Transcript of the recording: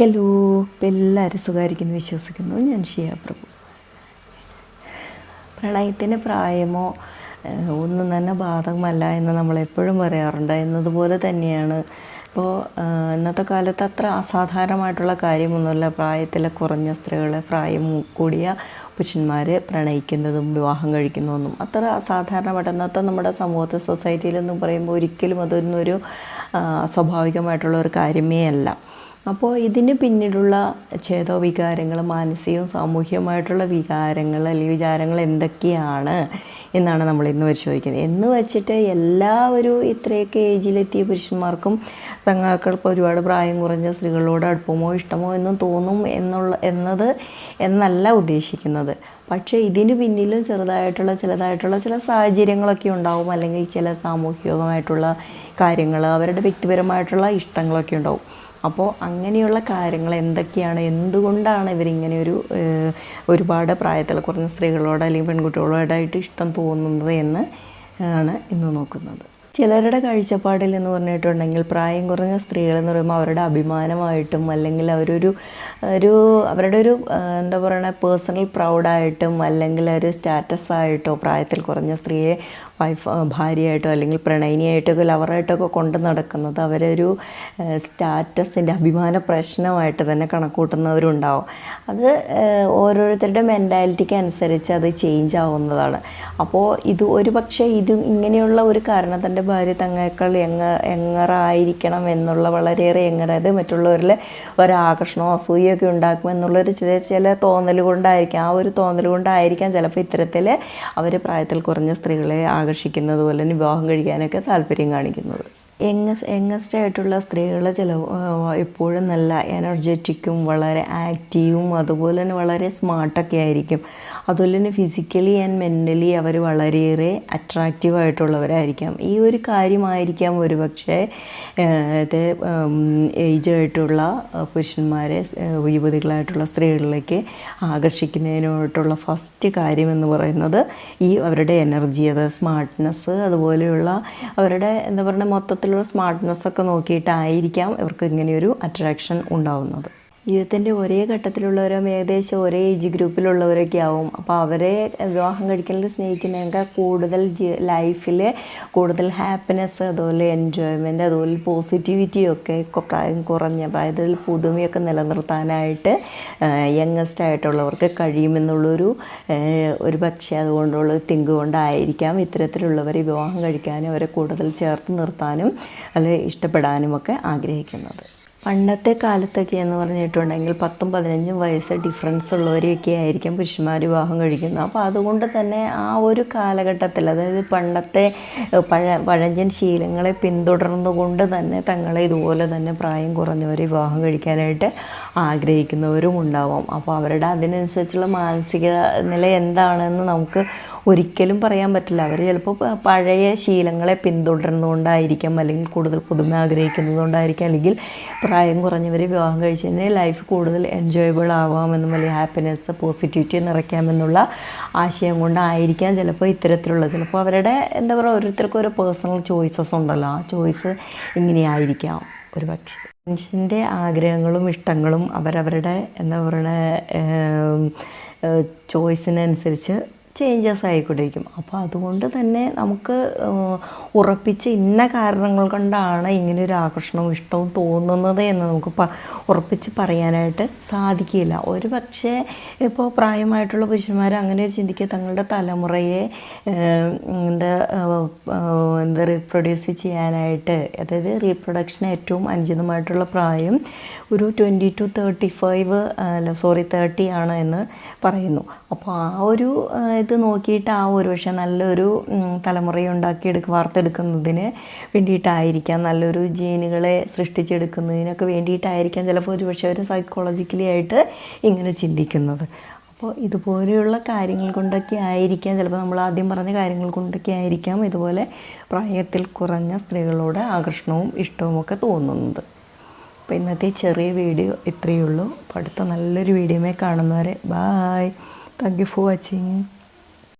Hello. ഇപ്പം എല്ലാവരും സുഖമായിരിക്കുന്നു വിശ്വസിക്കുന്നു. ഞാൻ ഷിയ പ്രഭു. പ്രണയത്തിന് പ്രായമോ ഒന്നും തന്നെ ബാധകമല്ല എന്ന് നമ്മളെപ്പോഴും പറയാറുണ്ട്. എന്നതുപോലെ തന്നെയാണ്. ഇപ്പോൾ ഇന്നത്തെ കാലത്ത് അത്ര അസാധാരണമായിട്ടുള്ള കാര്യമൊന്നുമില്ല. പ്രായത്തിലെ കുറഞ്ഞ സ്ത്രീകളെ പ്രായം കൂടിയ പുരുഷന്മാർ പ്രണയിക്കുന്നതും വിവാഹം കഴിക്കുന്നതൊന്നും അത്ര അസാധാരണമായിട്ട് ഇന്നത്തെ നമ്മുടെ സമൂഹത്തെ സൊസൈറ്റിയിലെന്നും പറയുമ്പോൾ ഒരിക്കലും അതൊന്നും ഒരു സ്വാഭാവികമായിട്ടുള്ള ഒരു കാര്യമേ അല്ല. അപ്പോൾ ഇതിന് പിന്നിലുള്ള ചേതോ വികാരങ്ങൾ മാനസികവും സാമൂഹികമായിട്ടുള്ള വികാരങ്ങൾ അല്ലെങ്കിൽ വിചാരങ്ങൾ എന്തൊക്കെയാണ് എന്നാണ് നമ്മൾ ഇന്ന് പരിശോധിക്കുന്നത്. എന്ന് വെച്ചിട്ട് എല്ലാ എല്ലാവരും ഇത്രയൊക്കെ ഏജിലെത്തിയ പുരുഷന്മാർക്കും തങ്ങൾക്ക് ഒരുപാട് പ്രായം കുറഞ്ഞ സ്ത്രീകളോട് അടുപ്പമോ ഇഷ്ടമോ എന്നും തോന്നും എന്നുള്ള എന്നത് എന്നല്ല ഉദ്ദേശിക്കുന്നത്. പക്ഷേ ഇതിന് പിന്നിലും ചെറുതായിട്ടുള്ള ചിലതായിട്ടുള്ള ചില സാഹചര്യങ്ങളൊക്കെ ഉണ്ടാവും. അല്ലെങ്കിൽ ചില സാമൂഹികമായിട്ടുള്ള കാര്യങ്ങൾ അവരുടെ വ്യക്തിപരമായിട്ടുള്ള ഇഷ്ടങ്ങളൊക്കെ ഉണ്ടാവും. അപ്പോൾ അങ്ങനെയുള്ള കാര്യങ്ങൾ എന്തൊക്കെയാണ്? എന്തുകൊണ്ടാണ് ഇവരിങ്ങനെ ഒരു ഒരുപാട് പ്രായത്തിൽ കുറഞ്ഞ സ്ത്രീകളോട് അല്ലെങ്കിൽ പെൺകുട്ടികളോടായിട്ട് ഇഷ്ടം തോന്നുന്നത് എന്ന് ആണ് ഇന്ന് നോക്കുന്നത്. ചിലരുടെ കാഴ്ചപ്പാടിൽ എന്ന് പറഞ്ഞിട്ടുണ്ടെങ്കിൽ പ്രായം കുറഞ്ഞ സ്ത്രീകൾ എന്ന് പറയുമ്പോൾ അവരുടെ അഭിമാനമായിട്ടും അല്ലെങ്കിൽ അവരൊരു ഒരു അവരുടെ ഒരു എന്താ പറയുക പേഴ്സണൽ പ്രൗഡായിട്ടും അല്ലെങ്കിൽ ഒരു സ്റ്റാറ്റസ് ആയിട്ടോ പ്രായത്തിൽ കുറഞ്ഞ സ്ത്രീയെ വൈഫ് ഭാര്യയായിട്ടോ അല്ലെങ്കിൽ പ്രണയിനിയായിട്ടോ ലവറായിട്ടൊക്കെ കൊണ്ട് നടക്കുന്നത് അവരൊരു സ്റ്റാറ്റസിന്റെ അഭിമാന പ്രശ്നമായിട്ട് തന്നെ കണക്കൂട്ടുന്നവരുണ്ടാവും. അത് ഓരോരുത്തരുടെ മെന്റാലിറ്റിക്ക് അനുസരിച്ച് അത് ചേഞ്ച് ആവുന്നതാണ്. അപ്പോൾ ഇത് ഒരു പക്ഷേ ഇത് ഇങ്ങനെയുള്ള ഒരു കാരണത്തിന്റെ ഭാര്യ തങ്ങളേക്കാൾ എങ്ങ എങ്ങറായിരിക്കണം എന്നുള്ള വളരെയേറെ എങ്ങറത് മറ്റുള്ളവരിൽ ഒരാകർഷണമോ അസൂയൊക്കെ ഉണ്ടാക്കുമെന്നുള്ളൊരു ചില ചില തോന്നൽ കൊണ്ടായിരിക്കാം. ആ ഒരു തോന്നൽ കൊണ്ടായിരിക്കാം ചിലപ്പോൾ ഇത്തരത്തിൽ അവർ പ്രായത്തിൽ കുറഞ്ഞ സ്ത്രീകളെ ആകർഷിക്കുന്നത് പോലെ വിവാഹം കഴിക്കാനൊക്കെ താല്പര്യം കാണിക്കുന്നത്. യങ്ങസ് യങ്ങസ്റ്റ് ആയിട്ടുള്ള സ്ത്രീകൾ ചില എപ്പോഴും നല്ല എനർജറ്റിക്കും വളരെ ആക്റ്റീവും അതുപോലെ തന്നെ വളരെ സ്മാർട്ടൊക്കെ ആയിരിക്കും. അതുപോലെ തന്നെ ഫിസിക്കലി ആൻഡ് മെന്റലി അവർ വളരെയേറെ അട്രാക്റ്റീവ് ആയിട്ടുള്ളവരായിരിക്കാം. ഈ ഒരു കാര്യമായിരിക്കാം ഒരുപക്ഷെ ഏജ് ആയിട്ടുള്ള പുരുഷന്മാരെ യുവതികളായിട്ടുള്ള സ്ത്രീകളിലേക്ക് ആകർഷിക്കുന്നതിനോട്ടുള്ള ഫസ്റ്റ് കാര്യം എന്ന് പറയുന്നത് ഈ അവരുടെ എനർജി അത് സ്മാർട്ട്നെസ് അതുപോലെയുള്ള അവരുടെ എന്താ പറയുക മൊത്തത്തിലുള്ള സ്മാർട്ട്നെസ് ഒക്കെ നോക്കിയിട്ടായിരിക്കാം ഇവർക്ക് ഇങ്ങനെയൊരു അട്രാക്ഷൻ ഉണ്ടാവുന്നത്. ജീവിതത്തിന്റെ ഒരേ ഘട്ടത്തിലുള്ളവരും ഏകദേശം ഒരേ ഏജ് ഗ്രൂപ്പിലുള്ളവരൊക്കെ ആവും. അപ്പോൾ അവരെ വിവാഹം കഴിക്കലിൽ സ്നേഹിക്കുന്നതിനേക്കാൾ കൂടുതൽ ലൈഫിൽ കൂടുതൽ ഹാപ്പിനെസ് അതുപോലെ എൻജോയ്മെന്റ് അതുപോലെ പോസിറ്റിവിറ്റിയൊക്കെ പ്രായം കുറഞ്ഞ അതായത് പുതുമയൊക്കെ നിലനിർത്താനായിട്ട് യങ്ങസ്റ്റ് ആയിട്ടുള്ളവർക്ക് കഴിയുമെന്നുള്ളൊരു ഒരു പക്ഷേ അതുകൊണ്ടുള്ള തിങ്ക് കൊണ്ടായിരിക്കാം ഇത്തരത്തിലുള്ളവരെ വിവാഹം കഴിക്കാനും അവരെ കൂടുതൽ ചേർത്ത് നിർത്താനും അല്ലെങ്കിൽ ഇഷ്ടപ്പെടാനും ഒക്കെ ആഗ്രഹിക്കുന്നത്. പണ്ടത്തെ കാലത്തൊക്കെ എന്ന് പറഞ്ഞിട്ടുണ്ടെങ്കിൽ പത്തും പതിനഞ്ചും വയസ്സ് ഡിഫറൻസ് ഉള്ളവരെയൊക്കെ ആയിരിക്കും പുരുഷന്മാർ വിവാഹം കഴിക്കുന്നത്. അപ്പോൾ അതുകൊണ്ട് തന്നെ ആ ഒരു കാലഘട്ടത്തിൽ അതായത് പണ്ടത്തെ പഴ പഴഞ്ചൻ ശീലങ്ങളെ പിന്തുടർന്നുകൊണ്ട് തന്നെ തങ്ങളെ ഇതുപോലെ തന്നെ പ്രായം കുറഞ്ഞവരെ വിവാഹം കഴിക്കാനായിട്ട് ആഗ്രഹിക്കുന്നവരും ഉണ്ടാവാം. അപ്പോൾ അവരുടെ അതിനനുസരിച്ചുള്ള മാനസിക നില എന്താണെന്ന് നമുക്ക് ഒരിക്കലും പറയാൻ പറ്റില്ല. അവർ ചിലപ്പോൾ പഴയ ശീലങ്ങളെ പിന്തുടരുന്നതുകൊണ്ടായിരിക്കാം അല്ലെങ്കിൽ കൂടുതൽ പുതുമ ആഗ്രഹിക്കുന്നതുകൊണ്ടായിരിക്കാം അല്ലെങ്കിൽ പ്രായം കുറഞ്ഞവർ വിവാഹം കഴിച്ചതിന് ലൈഫ് കൂടുതൽ എൻജോയബിൾ ആവാമെന്നും അല്ലെങ്കിൽ ഹാപ്പിനെസ് പോസിറ്റിവിറ്റി നിറയ്ക്കാമെന്നുള്ള ആശയം കൊണ്ടായിരിക്കാം ചിലപ്പോൾ ഇത്തരത്തിലുള്ള ചിലപ്പോൾ അവരുടെ എന്താ പറയുക ഓരോരുത്തർക്കും ഓരോ പേഴ്സണൽ ചോയ്സസ് ഉണ്ടല്ലോ. ആ ചോയ്സ് ഇങ്ങനെയായിരിക്കാം. ഒരു പക്ഷേ മനുഷ്യന്റെ ആഗ്രഹങ്ങളും ഇഷ്ടങ്ങളും അവരവരുടെ എന്താ പറയുക ചോയ്സിനനുസരിച്ച് ചേഞ്ചസ് ആയിക്കൊണ്ടിരിക്കും. അപ്പോൾ അതുകൊണ്ട് തന്നെ നമുക്ക് ഉറപ്പിച്ച് ഇന്ന കാരണങ്ങൾ കൊണ്ടാണ് ഇങ്ങനെ ഒരു ആകർഷണവും ഇഷ്ടവും തോന്നുന്നത് എന്ന് നമുക്ക് ഉറപ്പിച്ച് പറയാനായിട്ട് സാധിക്കില്ല ഒരു പക്ഷേ ഇപ്പോൾ പ്രായമായിട്ടുള്ള പുരുഷന്മാർ അങ്ങനെ ഒരു ചിന്തിക്കുക തങ്ങളുടെ തലമുറയെ എന്താ എന്താ റീപ്രൊഡ്യൂസ് ചെയ്യാനായിട്ട് അതായത് റീപ്രൊഡക്ഷൻ ഏറ്റവും അനുചിതമായിട്ടുള്ള പ്രായം ഒരു ട്വന്റി ടു തേർട്ടി ഫൈവ് അല്ല സോറി തേർട്ടി ആണ് എന്ന് പറയുന്നു. അപ്പോൾ ആ ഒരു ഇത് നോക്കിയിട്ട് ആ ഒരു പക്ഷേ നല്ലൊരു ഉം, തലമുറയെ ഉണ്ടാക്കിയെടുക്കുക വാർത്തെടുക്കുന്നതിന് വേണ്ടിയിട്ടായിരിക്കാം. നല്ലൊരു ജീനുകളെ സൃഷ്ടിച്ചെടുക്കുന്നതിനൊക്കെ വേണ്ടിയിട്ടായിരിക്കാം ചിലപ്പോൾ ഒരു പക്ഷേ അവർ സൈക്കോളജിക്കലി ആയിട്ട് ഇങ്ങനെ ചിന്തിക്കുന്നത്. അപ്പോൾ ഇതുപോലെയുള്ള കാര്യങ്ങൾ കൊണ്ടൊക്കെ ആയിരിക്കാം ചിലപ്പോൾ നമ്മൾ ആദ്യം പറഞ്ഞ കാര്യങ്ങൾ കൊണ്ടൊക്കെ ആയിരിക്കാം ഇതുപോലെ പ്രായത്തിൽ കുറഞ്ഞ സ്ത്രീകളോട് ആകർഷണവും ഇഷ്ടവും ഒക്കെ തോന്നുന്നത്. അപ്പോൾ ഇന്നത്തെ ചെറിയ വീഡിയോ ഇത്രയേ ഉള്ളൂ. അപ്പോൾ അടുത്ത നല്ലൊരു വീഡിയോമേ കാണുന്നവരെ bye thank you for watching